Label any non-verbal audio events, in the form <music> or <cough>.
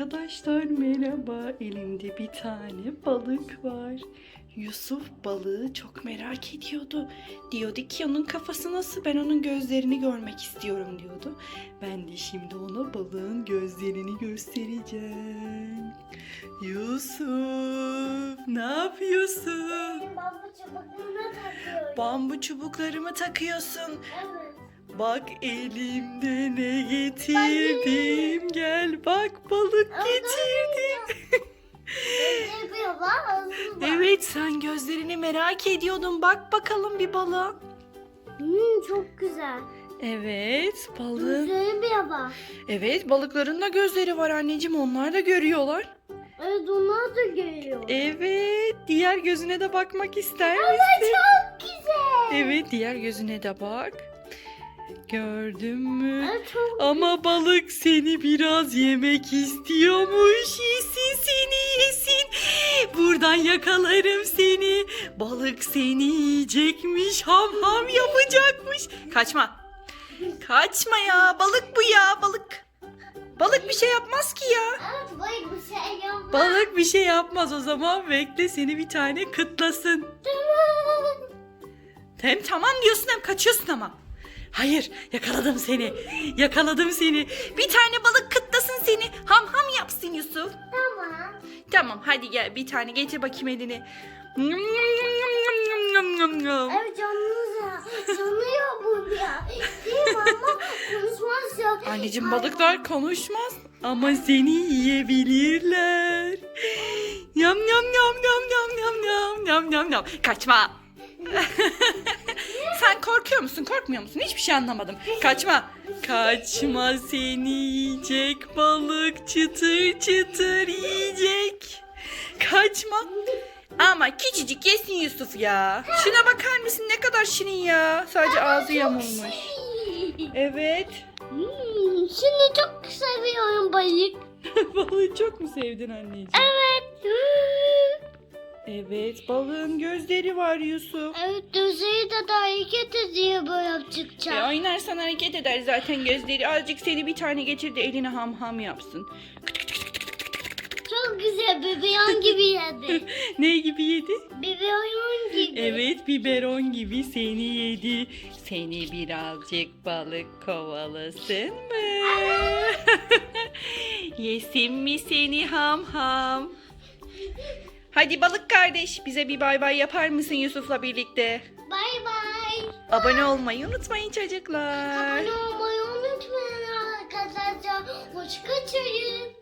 Arkadaşlar merhaba. Elimde bir tane balık var. Yusuf balığı çok merak ediyordu. Diyordu ki onun kafası nasıl? Ben onun gözlerini görmek istiyorum diyordu. Ben de şimdi ona balığın gözlerini göstereceğim. Yusuf, ne yapıyorsun? Bambu çubukluğuna takıyorum. Bambu çubuklarımı takıyorsun. Evet. Bak elimde ne getirdim. Bak balık Ama bak. Evet sen gözlerini merak ediyordun. Bak bakalım bir balığa. Hmm, çok güzel. Evet balığın. Gözleri bir bak. Evet balıkların da gözleri var anneciğim. Onlar da görüyorlar. Evet onlar da görüyor. Evet diğer gözüne de bakmak ister misin? Çok güzel. Evet diğer gözüne de bak. Gördün mü? Evet, Ama balık seni biraz yemek istiyormuş. Yesin seni yesin. Buradan yakalarım seni. Balık seni yiyecekmiş. Ham ham yapacakmış. Kaçma. Kaçma ya. Balık bu ya balık. Balık bir şey yapmaz ki ya. Evet böyle bir şey yok. Balık bir şey yapmaz o zaman bekle seni bir tane kıtlasın. Hem tamam diyorsun hem kaçıyorsun ama. Hayır yakaladım seni. Yakaladım seni. Bir tane balık kıtlasın seni. Ham ham yapsın Yusuf. Tamam. Tamam hadi gel bir tane getir bakayım elini. Evet canınız ya. Yanıyor bu ya. Değil mi ama konuşmaz ya. Anneciğim balıklar konuşmaz ama seni yiyebilirler. Yam yam yam yam yam yam yam yam yam yam. Kaçma. <laughs> Korkmuyor musun? Hiçbir şey anlamadım. Kaçma. Kaçma seni yiyecek balık çıtır çıtır yiyecek. Kaçma. Ama küçücük yesin Yusuf ya. Şuna bakar mısın ne kadar şirin ya. Sadece ağzı yamulmuş. Evet. Hmm, Şimdi çok seviyorum balık. <laughs> Balığı çok mu sevdin anneciğim? Evet. Evet balığın gözleri var Yusuf. Evet gözleri de daha hareket ediyor böyle E, yaptıkça. oynarsan hareket eder zaten gözleri. Azıcık seni bir tane getir de eline ham ham yapsın. Çok güzel bebeğin gibi yedi. <laughs> Ne gibi yedi? bebeğin gibi. Evet biberon gibi seni yedi. Seni birazcık balık kovalasın mı? <laughs> Yesin mi seni ham ham? <laughs> Hadi balık kardeş bize bir bay bay yapar mısın Yusuf'la birlikte? Bay bay. Abone olmayı unutmayın çocuklar. Abone olmayı unutmayın arkadaşlar. Hoşçakalın.